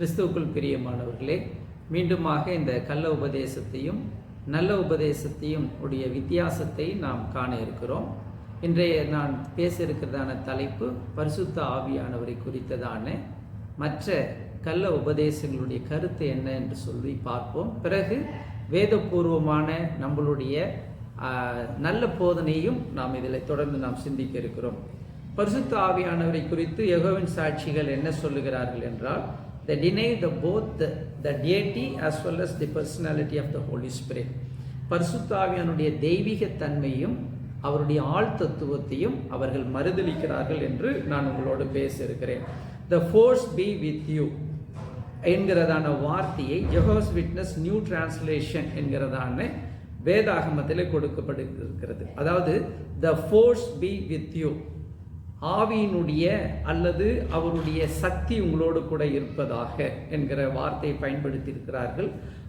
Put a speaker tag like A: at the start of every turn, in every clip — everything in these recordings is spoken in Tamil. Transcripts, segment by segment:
A: கிறிஸ்துவுக்குள் பிரியமானவர்களே மீண்டுமாக இந்த கள்ள உபதேசத்தையும் நல்ல உபதேசத்தையும் உடைய வித்தியாசத்தை நாம் காண இருக்கிறோம். இன்றைய நான் பேச இருக்கிறதான தலைப்பு பரிசுத்த ஆவியானவரை குறித்ததான மற்ற கள்ள உபதேசங்களுடைய கருத்து என்ன என்று சொல்லி பார்ப்போம். பிறகு வேதபூர்வமான நம்மளுடைய நல்ல போதனையும் நாம் இதில் தொடர்ந்து நாம் சிந்திக்க இருக்கிறோம். பரிசுத்த ஆவியானவரை குறித்து யகோவின் சாட்சிகள் என்ன சொல்லுகிறார்கள் என்றால் they deny the both the, the deity as well as the personality of the holy spirit. பரிசுத்தாவியானுடைய தெய்வீக தன்மையும் அவருடைய ஆள் தத்துவத்தையும் அவர்கள் மறுதளிக்கிறார்கள் என்று நான் உங்களோடு பேசியிருக்கிறேன். The force be with you என்கிறதான வார்த்தையை ஜெஹோஸ் விட்னஸ் நியூ டிரான்ஸ்லேஷன் என்கிறதான வேதாகமத்தில் கொடுக்கப்படுகிறது. அதாவது the force be with you ஆவியினுடைய அல்லது அவருடைய சக்தி உங்களோடு கூட இருப்பதாக என்கிற வார்த்தையை பயன்படுத்தியிருக்கிறார்கள்.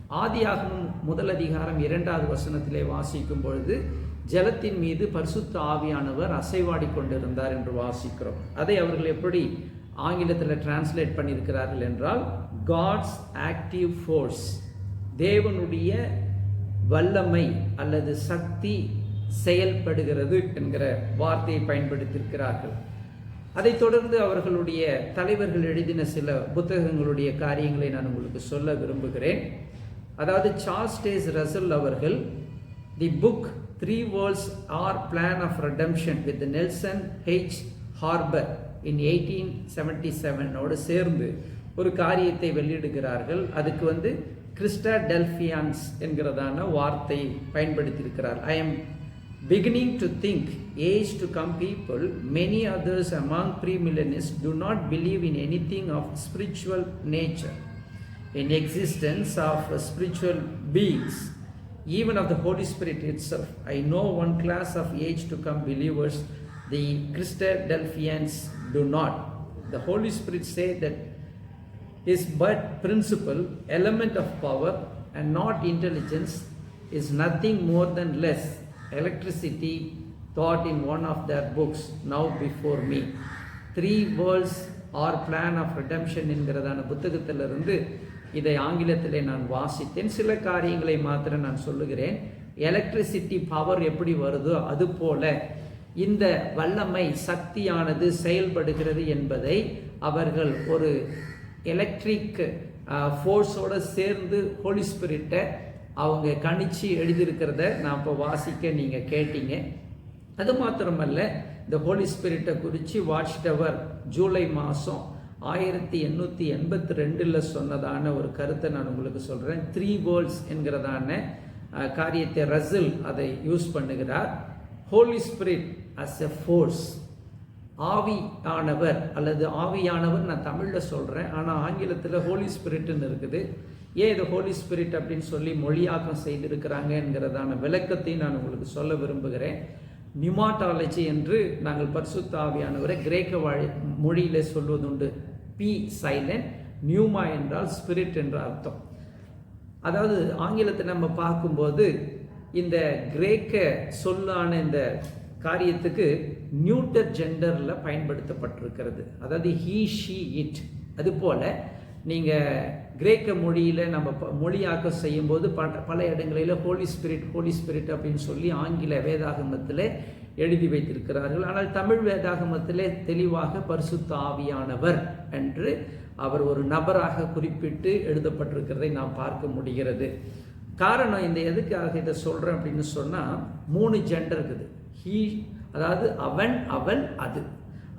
A: ஆதியாகமும் முதல் அதிகாரம் இரண்டாவது வசனத்திலே வாசிக்கும் பொழுது ஜலத்தின் மீது பரிசுத்த ஆவியானவர் அசைவாடி கொண்டிருந்தார் என்று வாசிக்கிறோம். அதை அவர்கள் எப்படி ஆங்கிலத்தில் டிரான்ஸ்லேட் பண்ணியிருக்கிறார்கள் என்றால் காட்ஸ் ஆக்டிவ் ஃபோர்ஸ் தேவனுடைய வல்லமை அல்லது சக்தி செயல்படுகிறது என்கிற வார்த்தையை பயன்படுத்தியிருக்கிறார்கள். அதைத் தொடர்ந்து அவர்களுடைய தலைவர்கள் எழுதின சில புத்தகங்களுடைய காரியங்களை நான் உங்களுக்கு சொல்ல விரும்புகிறேன். அதாவது சார்ஸ்டேஸ் ரசல் அவர்கள் the book three worlds or plan of redemption with Nelson H Harper in eighteen seventy செவனோடு சேர்ந்து ஒரு காரியத்தை வெளியிடுகிறார்கள். அதுக்கு வந்து கிறிஸ்டா டெல்ஃபியான்ஸ் என்கிறதான வார்த்தை பயன்படுத்தியிருக்கிறார். I'm beginning to think age to come people many others among premillennialists do not believe in anything of spiritual nature in existence of spiritual beings even of the holy spirit itself. I know one class of age to come believers the christadelphians do not. The holy spirit say that is but principle element of power and not intelligence is nothing more than less electricity thought in one of their books now before me. Three worlds or plan of redemption என்கிறதான புத்தகத்திலிருந்து இதை ஆங்கிலத்திலே நான் வாசித்தேன். சில காரியங்களை மாத்திரம் நான் சொல்லுகிறேன். எலக்ட்ரிசிட்டி பவர் எப்படி வருதோ அது போல இந்த வல்லமை சக்தியானது செயல்படுகிறது என்பதை அவர்கள் ஒரு எலக்ட்ரிக் ஃபோர்ஸோடு சேர்ந்து ஹோலி ஸ்பிரிட்டை அவங்க கணிச்சு எழுதியிருக்கிறத நான் இப்போ வாசிக்க நீங்கள் கேட்டீங்க. அது மாத்திரமல்ல இந்த ஹோலி ஸ்பிரிட்டை குறித்து வாட்ச் டவர் ஜூலை மாதம் ஆயிரத்தி எண்ணூற்றி எண்பத்தி ரெண்டில் சொன்னதான ஒரு கருத்தை நான் உங்களுக்கு சொல்கிறேன் த்ரீ வேர்ல்ட்ஸ் என்கிறதான காரியத்தை ரசில் அதை யூஸ் பண்ணுகிறார். Holy Spirit as a force ஆவியானவர் அல்லது ஆவியானவர் நான் தமிழில் சொல்கிறேன் ஆனால் ஆங்கிலத்தில் ஹோலி ஸ்பிரிட்னு இருக்குது. ஏன் இது ஹோலி ஸ்பிரிட் அப்படின்னு சொல்லி மொழியாக்கம் செய்திருக்கிறாங்க என்கிறதான விளக்கத்தை நான் உங்களுக்கு சொல்ல விரும்புகிறேன். நியூமாட்டாலஜி என்று நாங்கள் பரிசுத்தாவியானவரை கிரேக்க வாழி மொழியில் சொல்வதுண்டு. பி சைலண்ட் நியூமா என்றால் ஸ்பிரிட் என்ற அர்த்தம். அதாவது ஆங்கிலத்தை நம்ம பார்க்கும்போது இந்த கிரேக்க சொல்லான இந்த காரியத்துக்கு நியூட்டர் ஜெண்டரில் பயன்படுத்தப்பட்டிருக்கிறது. அதாவது ஹீ ஷீ இட் அதுபோல் நீங்கள் கிரேக்க மொழியில் நம்ம ப- மொழியாக்கம் செய்யும்போது பல பல இடங்களில் ஹோலி ஸ்பிரிட் ஹோலி ஸ்பிரிட் அப்படின்னு சொல்லி ஆங்கில வேதாகமத்தில் எழுதி வைத்திருக்கிறார்கள். ஆனால் தமிழ் வேதாகமத்திலே தெளிவாக பரிசுத்த ஆவியானவர் என்று அவர் ஒரு நபராக குறிப்பிட்டு எழுதப்பட்டிருக்கிறதை நாம் பார்க்க முடிகிறது. காரணம் இந்த எதுக்காக இதை சொல்கிறேன் அப்படின்னு சொன்னால் மூணு ஜெண்டர் இருக்குது. ஹீ அதாவது அவன் அவள் அது.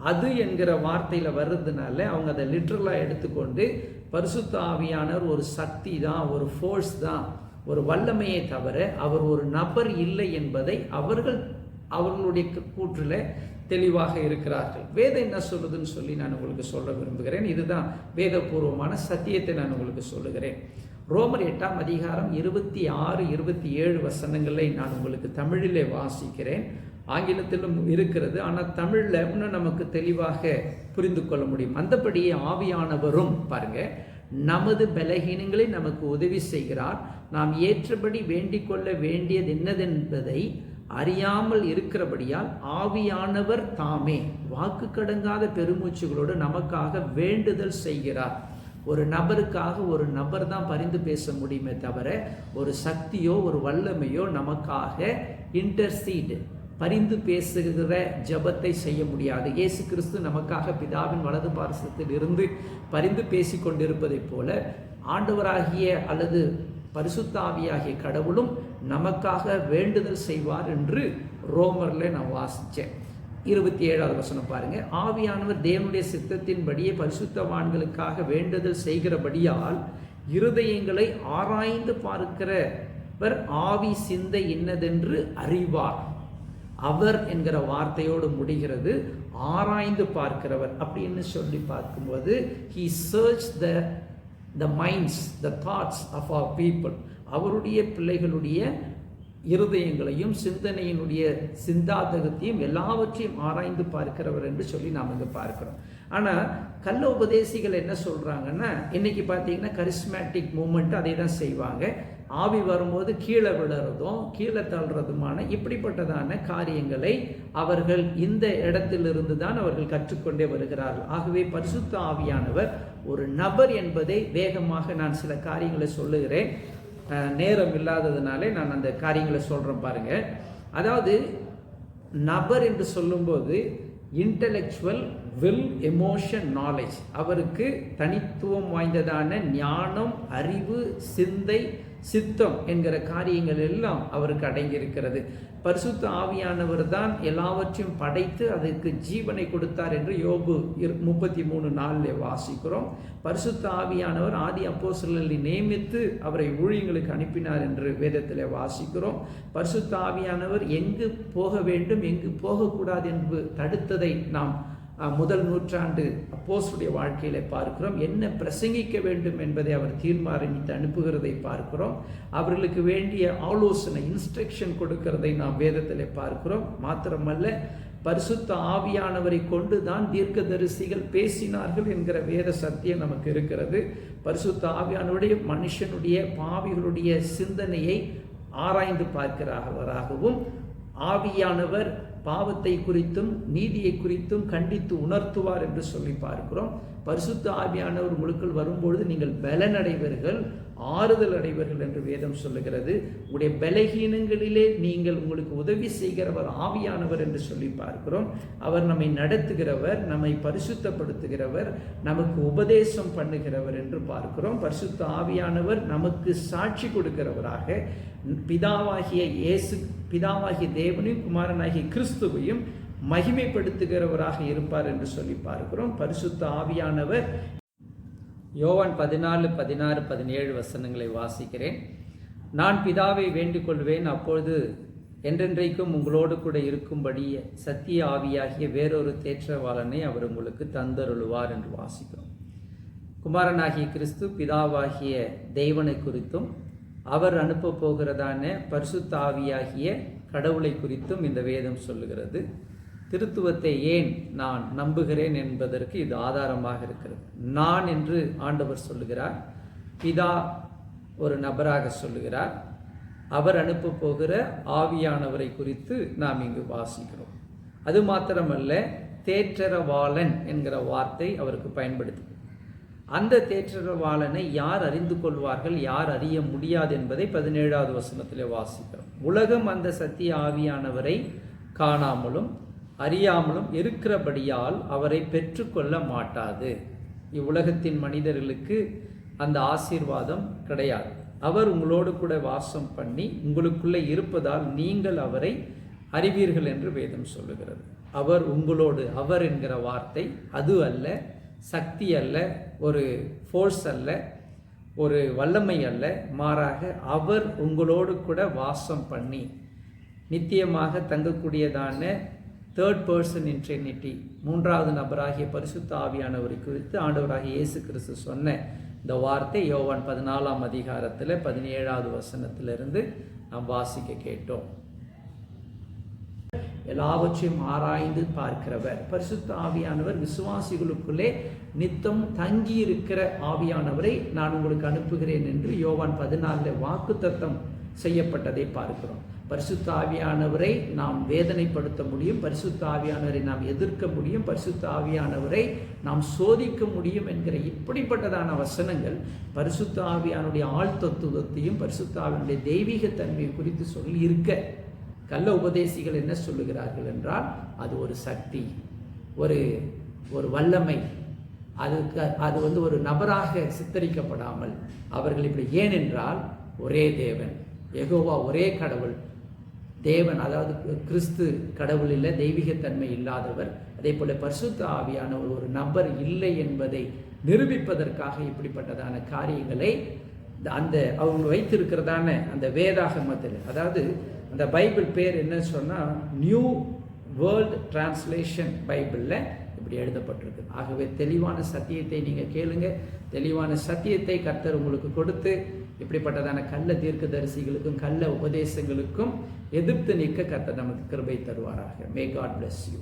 A: அது என்கிற வார்த்தையில் வர்றதுனால அவங்க அதை லிட்ரலாக எடுத்துக்கொண்டு பரிசுத்த ஆவியானவர் ஒரு சக்தி தான் ஒரு ஃபோர்ஸ் தான் ஒரு வல்லமையை தவிர அவர் ஒரு நபர் இல்லை என்பதை அவர்கள் அவர்களுடைய கூற்றில் தெளிவாக இருக்கிறார்கள். வேதம் என்ன சொல்லுதுன்னு சொல்லி நான் உங்களுக்கு சொல்ல விரும்புகிறேன். இதுதான் வேதபூர்வமான சத்தியத்தை நான் உங்களுக்கு சொல்லுகிறேன். ரோமர் எட்டாம் அதிகாரம் இருபத்தி ஆறு இருபத்தி ஏழு வசனங்களை நான் உங்களுக்கு தமிழிலே வாசிக்கிறேன். ஆங்கிலத்திலும் இருக்கிறது. ஆனால் தமிழில் இன்னும் நமக்கு தெளிவாக புரிந்து கொள்ள முடியும். அந்தபடியே ஆவியானவரும் பாருங்க நமது பலகீனங்களை நமக்கு உதவி செய்கிறார். நாம் ஏற்றபடி வேண்டிக் கொள்ள வேண்டியது என்னதென்பதை அறியாமல் இருக்கிறபடியால் ஆவியானவர் தாமே. வாக்கு கடங்காத பெருமூச்சுகளோடு நமக்காக வேண்டுதல் செய்கிறார். ஒரு நபருக்காக ஒரு நபர் தான் பரிந்து பேச முடியுமே தவிர ஒரு சக்தியோ ஒரு வல்லமையோ நமக்காக இன்டர்சீடு பரிந்து பேசுகிற ஜெபத்தை செய்ய முடியாது. இயேசு கிறிஸ்து நமக்காக பிதாவின் வலது பாரசத்தில் இருந்து பரிந்து பேசி கொண்டிருப்பதைப் போல ஆண்டவராகிய அல்லது பரிசுத்தாவியாகிய கடவுளும் நமக்காக வேண்டுதல் செய்வார் என்று ரோமரில் நான் வாசித்தேன் இருபத்தி ஏழாவது வசனம் பாருங்க. ஆவியானவர் தேவனுடைய சித்தத்தின்படியே பரிசுத்தவான்களுக்காக வேண்டுதல் செய்கிறபடியால் இருதயங்களை ஆராய்ந்து பார்க்கிறவர் ஆவி சிந்தை இன்னதென்று அறிவார். அவர் என்கிற வார்த்தையோடு முடிகிறது. ஆராய்ந்து பார்க்கிறவர் அப்படின்னு சொல்லி பார்க்கும்போது he search the the minds the thoughts of our people அவருடைய பிள்ளைகளுடைய இருதயங்களையும் சிந்தனையினுடைய சிந்தாதகத்தையும் எல்லாவற்றையும் ஆராய்ந்து பார்க்கிறவர் என்று சொல்லி நாம் இங்கே பார்க்கிறோம். ஆனால் கள்ள உபதேசிகள் என்ன சொல்கிறாங்கன்னா இன்றைக்கி பார்த்தீங்கன்னா கரிஸ்மேட்டிக் மூமெண்ட் அதை தான் செய்வாங்க. ஆவி வரும்போது கீழே விழுறதும் கீழே தள்ளுறதுமான இப்படிப்பட்டதான காரியங்களை அவர்கள் இந்த இடத்திலிருந்து தான் அவர்கள் கற்றுக்கொண்டே வருகிறார்கள். ஆகவே பரிசுத்த ஆவியானவர் ஒரு நபர் என்பதை வேகமாக நான் சில காரியங்களை சொல்லுகிறேன். நேரம் இல்லாததுனாலே நான் அந்த காரியங்களை சொல்கிறேன் பாருங்கள் அதாவது நபர் என்று சொல்லும்போது இன்டலெக்சுவல் வில் எமோஷன் நாலேஜ் அவருக்கு தனித்துவம் வாய்ந்ததான ஞானம் அறிவு சிந்தை சித்தம் என்கிற காரியங்கள் எல்லாம் அவருக்கு அடங்கியிருக்கிறது. பரிசுத்த ஆவியானவர் தான் எல்லாவற்றையும் படைத்து அதற்கு ஜீவனை கொடுத்தார் என்று யோபு முப்பத்தி மூணு நாளில் வாசிக்கிறோம். பரிசுத்த ஆவியானவர் ஆதி அப்போஸ்தலர்களை நியமித்து அவரை ஊழியங்களுக்கு அனுப்பினார் என்று வேதத்தில் வாசிக்கிறோம். பரிசுத்த ஆவியானவர் எங்கு போக வேண்டும் எங்கு போகக்கூடாது என்று தடுத்ததை நாம் முதல் நூற்றாண்டு அப்போஸுடைய வாழ்க்கையில பார்க்கிறோம். என்ன பிரசங்கிக்க வேண்டும் என்பதை அவர் தீர்மானித்து அனுப்புகிறதை பார்க்கிறோம். அவர்களுக்கு வேண்டிய ஆலோசனை இன்ஸ்ட்ரக்ஷன் கொடுக்கிறதை நாம் வேதத்தில் பார்க்கிறோம். மாத்திரமல்ல பரிசுத்த ஆவியானவரை கொண்டு தான் தீர்க்கதரிசிகள் பேசினார்கள் என்கிற வேத சத்தியம் நமக்கு இருக்கிறது. பரிசுத்த ஆவியானவருடைய மனுஷனுடைய பாவிகளுடைய சிந்தனையை ஆராய்ந்து பார்க்கிறவராகவும் ஆவியானவர் பாவத்தை குறித்தும் நீதியை குறித்தும் கண்டித்து உணர்த்துவார் என்று சொல்லி பார்க்கிறோம். பரிசுத்த ஆவியானவர் உங்களுக்குள் வரும்பொழுது நீங்கள் பலனடைவீர்கள் ஆறுதல் அடைவீர்கள் என்று வேதம் சொல்லுகிறது. உடைய பலகீனங்களிலே நீங்கள் உங்களுக்கு உதவி செய்கிறவர் ஆவியானவர் என்று சொல்லி பார்க்கிறோம். அவர் நம்மை நடத்துகிறவர் நம்மை பரிசுத்தப்படுத்துகிறவர் நமக்கு உபதேசம் பண்ணுகிறவர் என்று பார்க்கிறோம். பரிசுத்த ஆவியானவர் நமக்கு சாட்சி கொடுக்கிறவராக பிதாவாகிய இயேசு பிதாவாகிய தேவனையும் குமாரனாகிய கிறிஸ்துவையும் மகிமைப்படுத்துகிறவராக இருப்பார் என்று சொல்லி பார்க்கிறோம். பரிசுத்த ஆவியானவர் யோவான் பதினாலு பதினாறு பதினேழு வசனங்களை வாசிக்கிறேன். நான் பிதாவை வேண்டிக் கொள்வேன் அப்பொழுது என்றென்றைக்கும் உங்களோடு கூட இருக்கும்படி சத்திய ஆவியாகிய வேறொரு தேற்றவாளனை அவர் உங்களுக்கு தந்தருளுவார் என்று வாசிக்கிறோம். குமாரனாகிய கிறிஸ்து பிதாவாகிய தெய்வனை குறித்தும் அவர் அனுப்ப போகிறதான பரிசுத்த ஆவியாகிய கடவுளை குறித்தும் இந்த வேதம் சொல்லுகிறது. திருத்துவத்தை ஏன் நான் நம்புகிறேன் என்பதற்கு இது ஆதாரமாக இருக்கிறது. நான் என்று ஆண்டவர் சொல்லுகிறார். பிதா ஒரு நபராக சொல்லுகிறார். அவர் அனுப்ப போகிற ஆவியானவரை குறித்து நாம் இங்கு வாசிக்கிறோம். அது மாத்திரமல்ல தேற்றரவாளன் என்கிற வார்த்தை அவருக்கு பயன்படுத்து அந்த தேற்றரவாளனை யார் அறிந்து கொள்வார்கள் யார் அறிய முடியாது என்பதை பதினேழாவது வசனத்திலே வாசிக்கிறோம். உலகம் அந்த சத்திய ஆவியானவரை காணாமலும் அறியாமலும் இருக்கிறபடியால் அவரை பெற்றுக்கொள்ள மாட்டாது. இவ்வுலகத்தின் மனிதர்களுக்கு அந்த ஆசீர்வாதம் கிடையாது. அவர் உங்களோடு கூட வாசம் பண்ணி உங்களுக்குள்ளே இருப்பதால் நீங்கள் அவரை அறிவீர்கள் என்று வேதம் சொல்லுகிறது. அவர் உங்களோடு அவர் என்கிற வார்த்தை அது அல்ல சக்தி அல்ல ஒரு ஃபோர்ஸ் அல்ல ஒரு வல்லமை அல்ல. மாறாக அவர் உங்களோடு கூட வாசம் பண்ணி நித்தியமாக தங்கக்கூடியதான தேர்ட் பர்சன் இன் ட்ரினிட்டி மூன்றாவது நபராகிய பரிசுத்த ஆவியானவரை குறித்து ஆண்டவராகிய இயேசு கிறிஸ்து சொன்ன இந்த வார்த்தை யோவான் பதினாலாம் அதிகாரத்தில் பதினேழாவது வசனத்திலிருந்து நாம் வாசிக்க கேட்டோம். எல்லாவற்றையும் ஆராய்ந்து பார்க்கிறவர். பரிசுத்த ஆவியானவர் விசுவாசிகளுக்குள்ளே நித்தம் தங்கி இருக்கிற ஆவியானவரை நான் உங்களுக்கு அனுப்புகிறேன் என்று யோவான் பதினாலில் வாக்குத்தத்தம் செய்யப்பட்டதை பார்க்கிறோம். பரிசுத்த ஆவியானவரை நாம் வேதனைப்படுத்த முடியும் பரிசுத்த ஆவியானவரை நாம் எதிர்க்க முடியும் பரிசுத்த ஆவியானவரை நாம் சோதிக்க முடியும் என்கிற இப்படிப்பட்டதான வசனங்கள் பரிசுத்த ஆவியானுடைய ஆழ்த்தத்துவத்தையும் பரிசுத்த ஆவியானுடைய தெய்வீக தன்மையை குறித்து சொல்லி இருக்க கள்ள உபதேசிகள் என்ன சொல்லுகிறார்கள் என்றால் அது ஒரு சக்தி ஒரு ஒரு வல்லமை. அதுக்கு அது வந்து ஒரு நபராக சித்தரிக்கப்படாமல் அவர்கள் இப்படி ஏனென்றால் ஒரே தேவன் எகோவா ஒரே கடவுள். தேவன் அதாவது கிறிஸ்து கடவுள் இல்லை தெய்வீகத்தன்மை இல்லாதவர். அதே போல் பரிசுத்த ஆவியானவர் ஒரு நபர் இல்லை என்பதை நிரூபிப்பதற்காக இப்படிப்பட்டதான காரியங்களை இந்த- அந்த அவங்க வைத்திருக்கிறதான அந்த வேதாகமத்தில் அதாவது அந்த பைபிள் பேர் என்ன சொன்னால் நியூ வேர்ல்ட் டிரான்ஸ்லேஷன் பைபிளில் இப்படி எழுதப்பட்டிருக்கு. ஆகவே தெளிவான சத்தியத்தை நீங்கள் கேளுங்க. தெளிவான சத்தியத்தை கர்த்தர் உங்களுக்கு கொடுத்து இப்படிப்பட்டதான கள்ள தீர்க்க தரிசிகளுக்கும் கள்ள உபதேசங்களுக்கும் எதிர்த்து நிற்க கத்த நமக்கு கிருபை தருவாராக. May God bless you